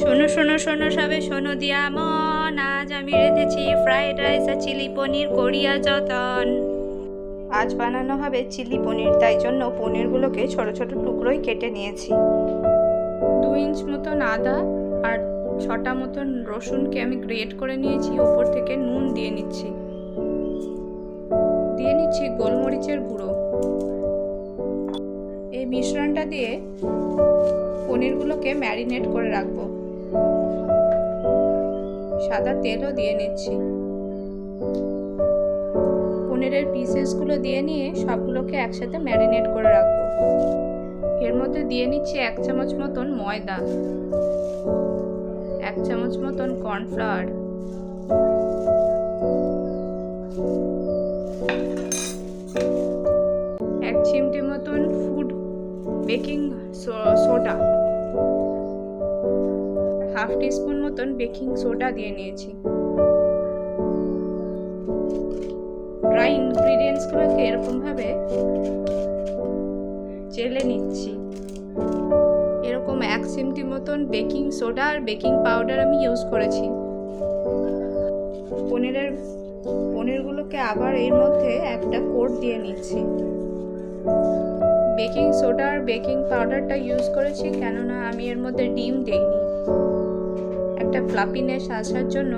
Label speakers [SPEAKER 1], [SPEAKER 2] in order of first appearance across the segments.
[SPEAKER 1] শোনো শোনো শোনো, সবে শোনো দিয়া মন। আজ আমি রেঁধেছি ফ্রাইড রাইস আর চিলি পনির করিয়া যতন। আজ বানানো হবে চিলি পনির, তাই জন্য পনিরগুলোকে ছোট ছোট টুকরোই কেটে নিয়েছি। দু ইঞ্চ মতন আদা আর ছটা মতন রসুনকে আমি গ্রেট করে নিয়েছি, ওপর থেকে নুন দিয়ে নিচ্ছি। দিয়ে নিচ্ছি গোলমরিচের গুঁড়ো। এই মিশ্রণটা দিয়ে পনিরগুলোকে ম্যারিনেট করে রাখব। সাদা তেলও দিয়ে নিচ্ছি। পনিরের পিসেসগুলো দিয়ে নিয়ে সবগুলোকে একসাথে ম্যারিনেট করে রাখব। এর মধ্যে দিয়ে নিচ্ছি এক চামচ মতন ময়দা, এক চামচ মতন কর্নফ্লাওয়ার এক চিমটি মতন food baking soda half teaspoon মতন বেকিং সোডা দিয়ে নিয়েছি। ড্রাই ইনগ্রিডিয়েন্টসগুলোকে এরকমভাবে চেলে নিচ্ছি। এরকম এক চিমটি মতন বেকিং সোডা আর বেকিং পাউডার আমি ইউজ করেছি। পনিরের, পনিরগুলোকে আবার এর মধ্যে একটা কোট দিয়ে নিচ্ছি। বেকিং সোডা আর বেকিং পাউডারটা ইউজ করেছি কেননা আমি এর মধ্যে ডিম দেইনি। ফ্লাপিনেস আসার জন্য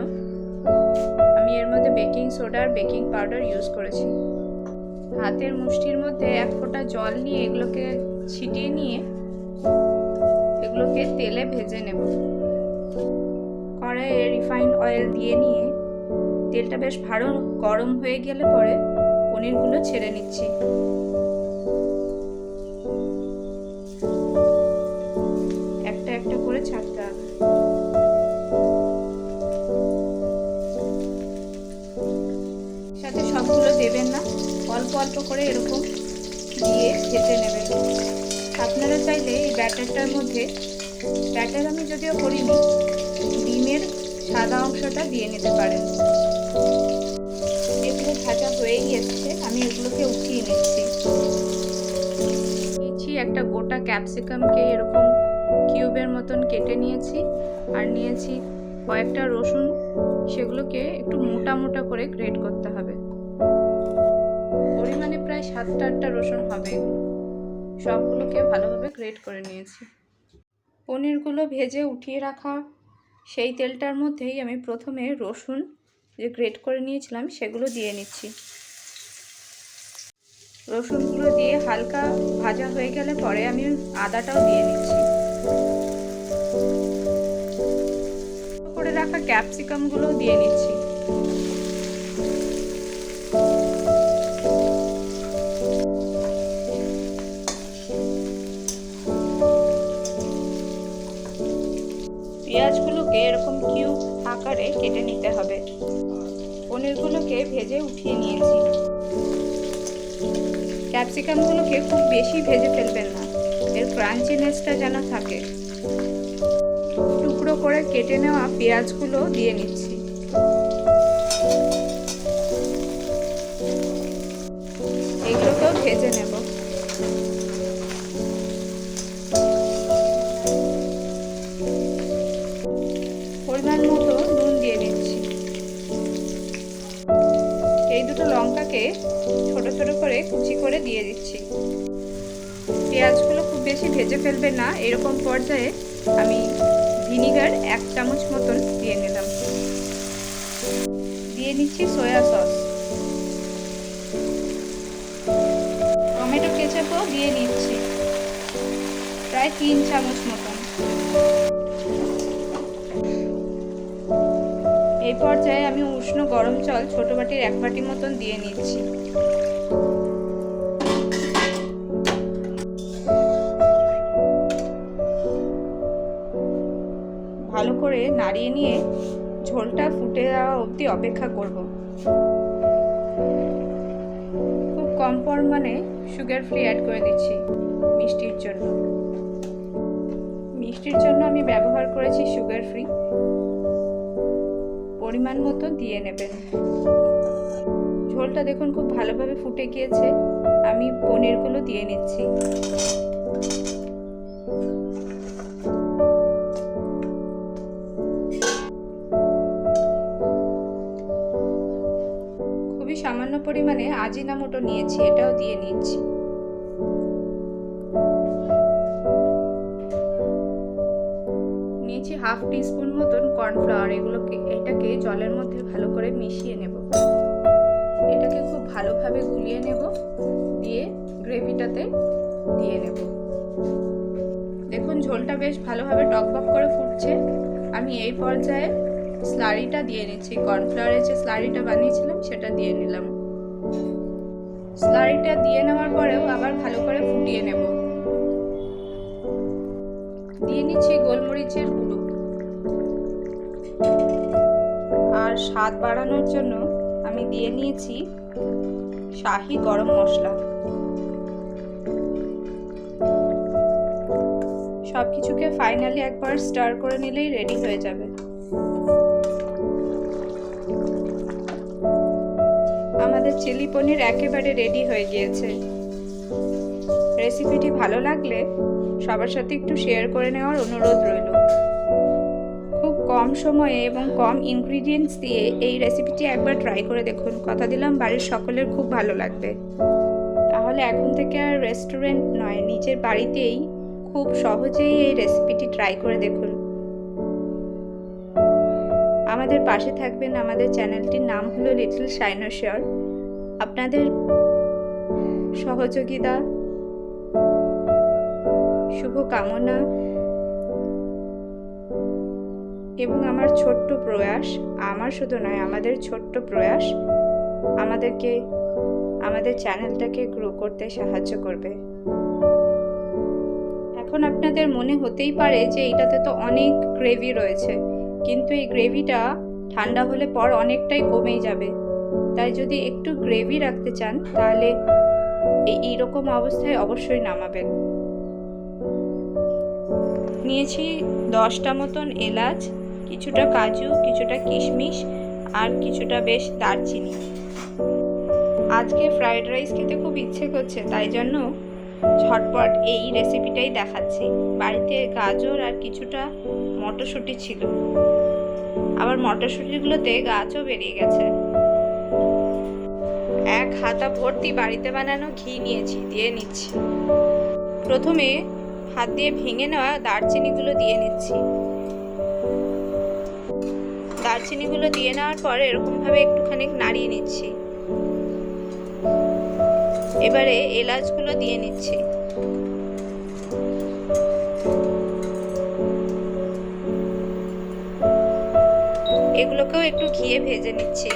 [SPEAKER 1] আমি এর মধ্যে বেকিং সোডা আর বেকিং পাউডার ইউজ করেছি। হাতের মুষ্টির মধ্যে এক ফোঁটা জল নিয়ে এগুলোকে ছিটিয়ে নিয়ে এগুলোকে তেলে ভেজে নেব। কড়াইয়ে রিফাইন্ড অয়েল দিয়ে নিয়ে তেলটা বেশ ভালো গরম হয়ে গেলে পরে পনিরগুলো ছেড়ে নিচ্ছি। একটা একটা করে ছাড়তে হবে। অল্প অল্প করে এরকম দিয়ে ভেজে নেবেন আপনারা চাইলে এই ব্যাটারটার মধ্যে, ব্যাটার আমি যদিও করিনি, ডিমের সাদা অংশটা দিয়ে নিতে পারেন। এগুলো ভাজা হয়েই এসছে, আমি এগুলোকে উঠিয়ে নিচ্ছি। নিয়েছি একটা গোটা ক্যাপসিকামকে এরকম কিউবের মতন কেটে নিয়েছি, আর নিয়েছি কয়েকটা রসুন, সেগুলোকে একটু মোটা মোটা করে গ্রেড করতে হবে। প্রায় সাতটা আটটা রসুন হবে সবগুলোকে ভালোভাবে গ্রেট করে নিয়েছি। পনিরগুলো ভেজে উঠিয়ে রাখা সেই তেলটার মধ্যেই আমি প্রথমে রসুন যে গ্রেট করে নিয়েছিলাম সেগুলো দিয়ে নিচ্ছি। রসুনগুলো দিয়ে হালকা ভাজা হয়ে গেলে পরে আমি আদাটাও দিয়ে নিচ্ছি। করে রাখা ক্যাপসিকামগুলোও দিয়ে নিচ্ছি। আকারে কেটে নিতে হবে। পনিরগুলোকে ভেজে উঠিয়ে নিয়েছি। ক্যাপসিকামগুলোকে খুব বেশি ভেজে ফেলবেন না। এর ক্রাঞ্চিনেসটা যেন থাকে। টুকরো করে কেটে নেওয়া পেঁয়াজগুলো দিয়ে নিচ্ছি। এগুলোকেও ভেজে নেব। পরিমাণ মতো ছোট ছোট করে কুচি করে দিয়ে দিচ্ছি। পেঁয়াজগুলো খুব বেশি ভেজে ফেলবে না, এরকম পর্যায়ে আমি ভিনিগার এক চামচ মতন দিয়ে নিলাম। দিয়ে নিচ্ছি সয়া সস। টমেটো কেচাপও দিয়ে নিচ্ছি, প্রায় তিন চামচ মতন। এই পর্যায়ে আমি উষ্ণ গরম জল ছোট বাটির এক বাটি মতন দিয়ে নিচ্ছি। ভালো করে নাড়িয়ে নিয়ে ঝোলটা ফুটে যাওয়া অবধি অপেক্ষা করব। খুব কম পরিমাণে সুগার ফ্রি অ্যাড করে দিচ্ছি মিষ্টির জন্য। মিষ্টির জন্য আমি ব্যবহার করেছি সুগার ফ্রি পরিমাণ মতো দিয়ে নেবেন। ঝোলটা দেখুন খুব ভালোভাবে ফুটে গিয়েছে। আমি পনিরগুলো দিয়ে নিচ্ছি। খুবই সামান্য পরিমাণে আজিনামোটো নিয়েছি, এটাও দিয়ে নিচ্ছি। নিয়েছি হাফ টিস্পুন মতো কর্নফ্লাওয়ার, এগুলোকে, এটাকে জলের মধ্যে ভালো করে মিশিয়ে নেব। এটাকে খুব ভালোভাবে গুলিয়ে নেব, দিয়ে গ্রেভিটাতে দিয়ে নেব। দেখুন, ঝোলটা বেশ ভালোভাবে টকবক করে ফুটছে। আমি এই পর্যায়ে স্লারিটা দিয়ে নিচ্ছি। কর্নফ্লাওয়ারের যে স্লারিটা বানিয়েছিলাম, সেটা দিয়ে নিলাম। স্লারিটা দিয়ে নেওয়ার পরেও আবার ভালো করে ফুটিয়ে নেব। দিয়ে নিচ্ছি গোলমরিচের স্বাদ বাড়ানোর জন্য আমি দিয়ে নিয়েছি শাহি গরম মশলা। সব কিছুকে ফাইনালি একবার স্টার করে নিলেই রেডি হয়ে যাবে। আমাদের চিলি পনির একেবারে রেডি হয়ে গিয়েছে। রেসিপিটি ভালো লাগলে সবার সাথে একটু শেয়ার করে নেওয়ার অনুরোধ রইল। কম সময়ে এবং কম ইনগ্রিডিয়েন্টস দিয়ে এই রেসিপিটি একবার ট্রাই করে দেখুন। কথা দিলাম, বাড়ির সকলের খুব ভালো লাগবে। তাহলে এখন থেকে আর রেস্টুরেন্ট নয়, নিজের বাড়িতেই খুব সহজেই এই রেসিপিটি ট্রাই করে দেখুন। আমাদের পাশে থাকবেন আমাদের চ্যানেলটির নাম হলো লিটল শাইনোশিয়র আপনাদের সহযোগিতা শুভ কামনা এবং আমার ছোট্ট প্রয়াস, আমার শুধু নয়, আমাদের ছোট্ট প্রয়াস আমাদেরকে, আমাদের চ্যানেলটাকে গ্রো করতে সাহায্য করবে। এখন আপনাদের মনে হতেই পারে যে এটাতে তো অনেক গ্রেভি রয়েছে, কিন্তু এই গ্রেভিটা ঠান্ডা হলে পর অনেকটাই কমেই যাবে। তাই যদি একটু গ্রেভি রাখতে চান, তাহলে এই এইরকম অবস্থায় অবশ্যই নামাবেন। নিয়েছি দশটা মতন এলাচ কিছুটা কাজু, কিছুটা কিশমিশ আর কিছুটা বেশ দারচিনি। আজকে ফ্রাইড রাইস খেতে খুব ইচ্ছে করছে, তাই জন্য ঝটপট এই রেসিপিটাই দেখাচ্ছি। বাড়িতে গাজর আর কিছুটা মটরশুঁটি ছিল। আবার মটরশুঁটিগুলোতে গাছও বেরিয়ে গেছে। এক হাতা ভর্তি বাড়িতে বানানো ঘি নিয়েছি, দিয়ে নিচ্ছি। প্রথমে হাত দিয়ে ভেঙে নেওয়া দারচিনিগুলো দিয়ে নিচ্ছি। দারচিনিগুলো দিয়ে নেওয়ার পর এরকমভাবে একটুখানি নাড়িয়ে নিচ্ছি। এবারে এলাচগুলো দিয়ে নিচ্ছি। এগুলোকেও একটু ঘিয়ে ভেজে নিচ্ছি।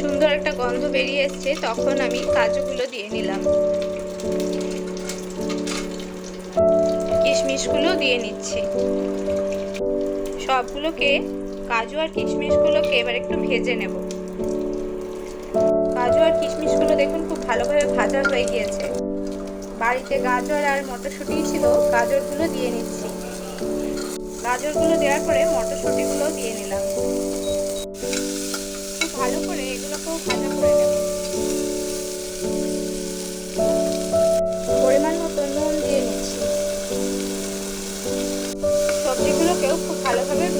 [SPEAKER 1] সুন্দর একটা গন্ধ বেরিয়ে এসছে, তখন আমি কাজুগুলো দিয়ে নিলাম। কিশমিশগুলো দিয়ে নিচ্ছি। সবগুলোকে কাজু আর কিশমিশগুলোকে এবার একটু ভেজে নেব। কাজু আর কিশমিশগুলো দেখুন খুব ভালোভাবে ভাজা হয়ে গিয়েছে। বাড়িতে গাজর আর মটরশুঁটি ছিল, গাজরগুলো দিয়ে নিচ্ছি। গাজরগুলো দেওয়ার পরে মটরশুঁটিগুলো দিয়ে নিলাম। খুব ভালো করে এগুলোকেও ভাজা করে নেব।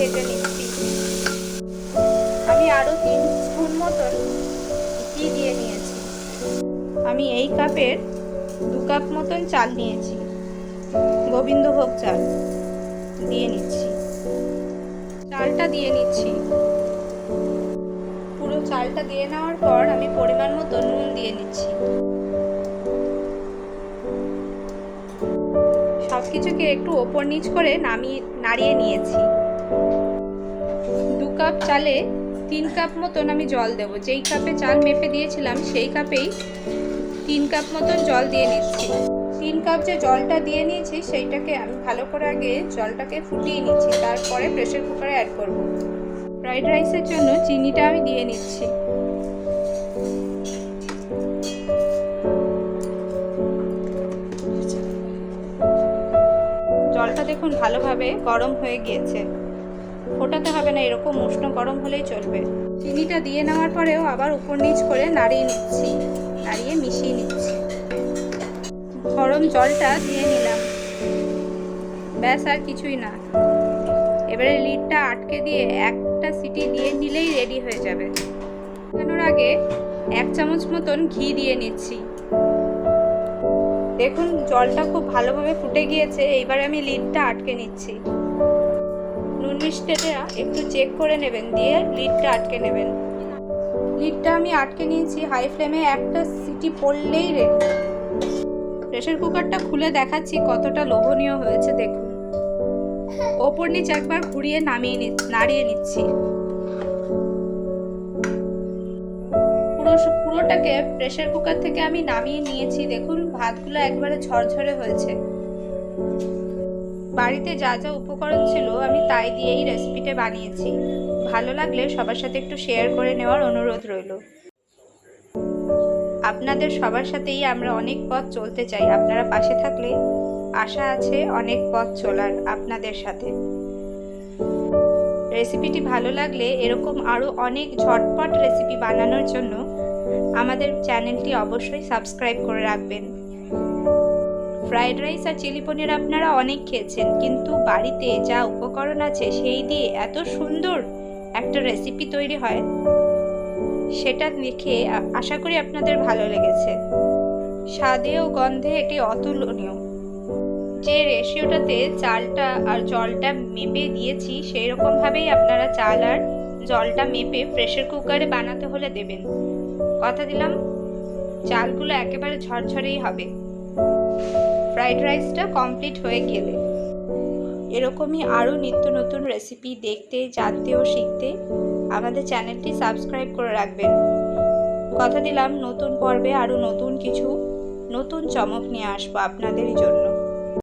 [SPEAKER 1] ভেজে নিচ্ছি। আমি আরও তিন স্পুন মতন ঘি দিয়ে নিয়েছি। আমি এই কাপের দু কাপ মতন চাল নিয়েছি। গোবিন্দভোগ চাল দিয়ে নিচ্ছি। চালটা দিয়ে নিচ্ছি। পুরো চালটা দিয়ে নেওয়ার পর আমি পরিমাণ মতো নুন দিয়ে নিচ্ছি। সব কিছুকে একটু ওপর নিচ করে নামিয়ে, নাড়িয়ে নিয়েছি। কাপ চালে তিন কাপ মতন আমি জল দেবো। যেই কাপে চাল মেপে দিয়েছিলাম, সেই কাপেই তিন কাপ মতন জল দিয়ে নিচ্ছি। তিন কাপ যে জলটা দিয়ে নিয়েছি, সেইটাকে আমি ভালো করে আগে জলটাকে ফুটিয়ে নিচ্ছি। তারপরে প্রেশার কুকারে অ্যাড করব। ফ্রাইড রাইসের জন্য চিনিটা আমি দিয়ে নিচ্ছি। জলটা দেখুন ভালোভাবে গরম হয়ে গিয়েছে। ফোটাতে হবে না, এরকম উষ্ণ গরম হলেই চলবে। চিনিটা দিয়ে নেওয়ার পরেও আবার উপর নিচ করে নাড়িয়ে নিচ্ছি, নাড়িয়ে মিশিয়ে নিচ্ছি। গরম জলটা দিয়ে নিলাম। ব্যাস, আর কিছুই না। এবারে লিডটা আটকে দিয়ে একটা সিটি দিয়ে নিলেই রেডি হয়ে যাবে। লাগানোর আগে এক চামচ মতন ঘি দিয়ে নিচ্ছি। দেখুন, জলটা খুব ভালোভাবে ফুটে গিয়েছে, এইবার আমি লিডটা আটকে নিচ্ছি। মিষ্টিটা একটু চেক করে নেবেন, দিয়ে লিডটা আটকে নেবেন। লিডটা আমি আটকে নিয়েছি হাই ফ্লেমে একটা সিটি পড়লেই রেডি প্রেশার কুকারটা খুলে দেখাচ্ছি, কতটা লোভনীয় হয়েছে, দেখুন। ওপর নিচে একবার ঘুরিয়ে নামিয়ে নি, নাড়িয়ে নিচ্ছি। পুরো পুরোটাকে প্রেশার কুকার থেকে আমি নামিয়ে নিয়েছি, দেখুন, ভাতগুলো একবারে ঝরঝরে হয়েছে। বাড়িতে যা যা উপকরণ ছিল আমি তাই দিয়ে এই রেসিপিটা বানিয়েছি। ভালো লাগলে সবার সাথে একটু শেয়ার করে নেওয়ার অনুরোধ রইল। আপনাদের সবার সাথেই আমরা অনেক পথ চলতে চাই। আপনারা পাশে থাকলে আশা আছে অনেক পথ চলার আপনাদের সাথে। রেসিপিটি ভালো লাগলে এরকম আরও অনেক ঝটপট রেসিপি বানানোর জন্য আমাদের চ্যানেলটি অবশ্যই সাবস্ক্রাইব করে রাখবেন। ফ্রাইড রাইস আর চিলি পনির আপনারা অনেক খেয়েছেন, কিন্তু বাড়িতে যা উপকরণ আছে সেই দিয়ে এত সুন্দর একটা রেসিপি তৈরি হয়, সেটা দেখে আশা করি আপনাদের ভালো লেগেছে। স্বাদে ও গন্ধে এটি অতুলনীয়। যে রেশিওটাতে চালটা আর জলটা মেপে দিয়েছি সেই রকমভাবেই আপনারা চাল আর জলটা মেপে প্রেশার কুকারে বানাতে হলে দেবেন। কথা দিলাম, চালগুলো একেবারে ঝরঝরেই হবে। ফ্রাইড রাইসটা কমপ্লিট হয়ে গেলে। এরকমই আরও নিত্য নতুন রেসিপি দেখতে, জানতে ও শিখতে আমাদের চ্যানেলটি সাবস্ক্রাইব করে রাখবেন। কথা দিলাম, নতুন পর্বে আরও নতুন কিছু, নতুন চমক নিয়ে আসব আপনাদের জন্য।